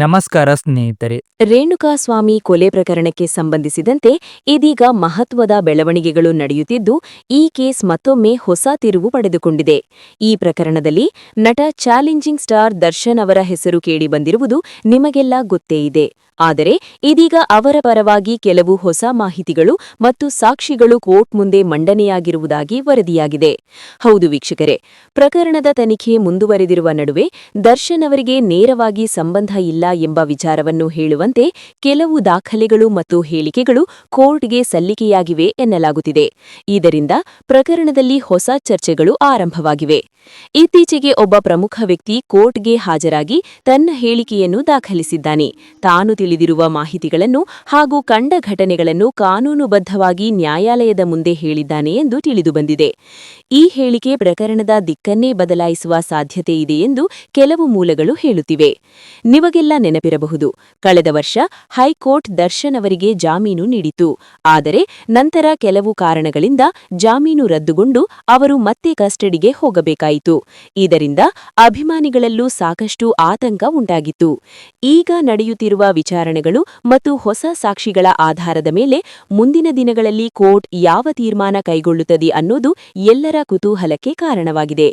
ನಮಸ್ಕಾರ ಸ್ನೇಹಿತರೆ. ರೇಣುಕಾಸ್ವಾಮಿ ಕೊಲೆ ಪ್ರಕರಣಕ್ಕೆ ಸಂಬಂಧಿಸಿದಂತೆ ಇದೀಗ ಮಹತ್ವದ ಬೆಳವಣಿಗೆಗಳು ನಡೆಯುತ್ತಿದ್ದು, ಈ ಕೇಸ್ ಮತ್ತೊಮ್ಮೆ ಹೊಸ ತಿರುವು ಪಡೆದುಕೊಂಡಿದೆ. ಈ ಪ್ರಕರಣದಲ್ಲಿ ನಟ ಚಾಲೆಂಜಿಂಗ್ ಸ್ಟಾರ್ ದರ್ಶನ್ ಅವರ ಹೆಸರು ಕೇಳಿಬಂದಿರುವುದು ನಿಮಗೆಲ್ಲ ಗೊತ್ತೇ ಇದೆ. ಆದರೆ ಇದೀಗ ಅವರ ಪರವಾಗಿ ಕೆಲವು ಹೊಸ ಮಾಹಿತಿಗಳು ಮತ್ತು ಸಾಕ್ಷಿಗಳು ಕೋರ್ಟ್ ಮುಂದೆ ಮಂಡನೆಯಾಗಿರುವುದಾಗಿ ವರದಿಯಾಗಿದೆ. ಹೌದು ವೀಕ್ಷಕರೇ, ಪ್ರಕರಣದ ತನಿಖೆ ಮುಂದುವರೆದಿರುವ ನಡುವೆ ದರ್ಶನ್ ಅವರಿಗೆ ನೇರವಾಗಿ ಸಂಬಂಧ ಇಲ್ಲ ಎಂಬ ವಿಚಾರವನ್ನು ಹೇಳುವಂತೆ ಕೆಲವು ದಾಖಲೆಗಳು ಮತ್ತು ಹೇಳಿಕೆಗಳು ಕೋರ್ಟ್ಗೆ ಸಲ್ಲಿಕೆಯಾಗಿವೆ ಎನ್ನಲಾಗುತ್ತಿದೆ. ಇದರಿಂದ ಪ್ರಕರಣದಲ್ಲಿ ಹೊಸ ಚರ್ಚೆಗಳು ಆರಂಭವಾಗಿವೆ. ಇತ್ತೀಚೆಗೆ ಒಬ್ಬ ಪ್ರಮುಖ ವ್ಯಕ್ತಿ ಕೋರ್ಟ್ಗೆ ಹಾಜರಾಗಿ ತನ್ನ ಹೇಳಿಕೆಯನ್ನು ದಾಖಲಿಸಿದ್ದಾನೆ. ತಾನು ತಿಳಿದಿರುವ ಮಾಹಿತಿಗಳನ್ನು ಹಾಗೂ ಕಂಡ ಘಟನೆಗಳನ್ನು ಕಾನೂನುಬದ್ಧವಾಗಿ ನ್ಯಾಯಾಲಯದ ಮುಂದೆ ಹೇಳಿದ್ದಾನೆ ಎಂದು ತಿಳಿದುಬಂದಿದೆ. ಈ ಹೇಳಿಕೆ ಪ್ರಕರಣದ ದಿಕ್ಕನ್ನೇ ಬದಲಾಯಿಸುವ ಸಾಧ್ಯತೆ ಇದೆ ಎಂದು ಕೆಲವು ಮೂಲಗಳು ಹೇಳುತ್ತಿವೆ. ನಿಮಗೆಲ್ಲ ನೆನಪಿರಬಹುದು. ಕಳೆದ ವರ್ಷ ಹೈಕೋರ್ಟ್ ದರ್ಶನ್ ಅವರಿಗೆ ಜಾಮೀನು ನೀಡಿತು ಆದರೆ ನಂತರ ಕೆಲವು ಕಾರಣಗಳಿಂದ ಜಾಮೀನು ರದ್ದುಗೊಂಡು ಅವರು ಮತ್ತೆ ಕಸ್ಟಡಿಗೆ ಹೋಗಬೇಕಾಯಿತು. ಇದರಿಂದ ಅಭಿಮಾನಿಗಳಲ್ಲೂ ಸಾಕಷ್ಟು ಆತಂಕ ಉಂಟಾಗಿತ್ತು. ಈಗ ನಡೆಯುತ್ತಿರುವ ವಿಚಾರಣೆಗಳು ಮತ್ತು ಹೊಸ ಸಾಕ್ಷಿಗಳ ಆಧಾರದ ಮೇಲೆ ಮುಂದಿನ ದಿನಗಳಲ್ಲಿ ಕೋರ್ಟ್ ಯಾವ ತೀರ್ಮಾನ ಕೈಗೊಳ್ಳುತ್ತದೆ ಅನ್ನೋದು ಎಲ್ಲರ ಕುತೂಹಲಕ್ಕೆ ಕಾರಣವಾಗಿದೆ.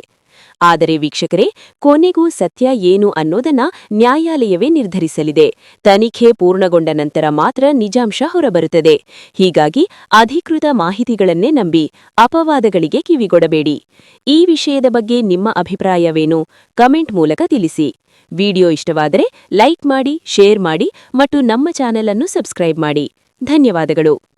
ಆದರೆ ವೀಕ್ಷಕರೇ, ಕೊನೆಗೂ ಸತ್ಯ ಏನು ಅನ್ನೋದನ್ನ ನ್ಯಾಯಾಲಯವೇ ನಿರ್ಧರಿಸಲಿದೆ. ತನಿಖೆ ಪೂರ್ಣಗೊಂಡ ನಂತರ ಮಾತ್ರ ನಿಜಾಂಶ ಹೊರಬರುತ್ತದೆ. ಹೀಗಾಗಿ ಅಧಿಕೃತ ಮಾಹಿತಿಗಳನ್ನೇ ನಂಬಿ ಅಪವಾದಗಳಿಗೆ ಕಿವಿಗೊಡಬೇಡಿ. ಈ ವಿಷಯದ ಬಗ್ಗೆ ನಿಮ್ಮ ಅಭಿಪ್ರಾಯವೇನು ಕಮೆಂಟ್ ಮೂಲಕ ತಿಳಿಸಿ. ವಿಡಿಯೋ ಇಷ್ಟವಾದರೆ ಲೈಕ್ ಮಾಡಿ, ಶೇರ್ ಮಾಡಿ ಮತ್ತು ನಮ್ಮ ಚಾನೆಲ್ ಅನ್ನು ಸಬ್ಸ್ಕ್ರೈಬ್ ಮಾಡಿ. ಧನ್ಯವಾದಗಳು.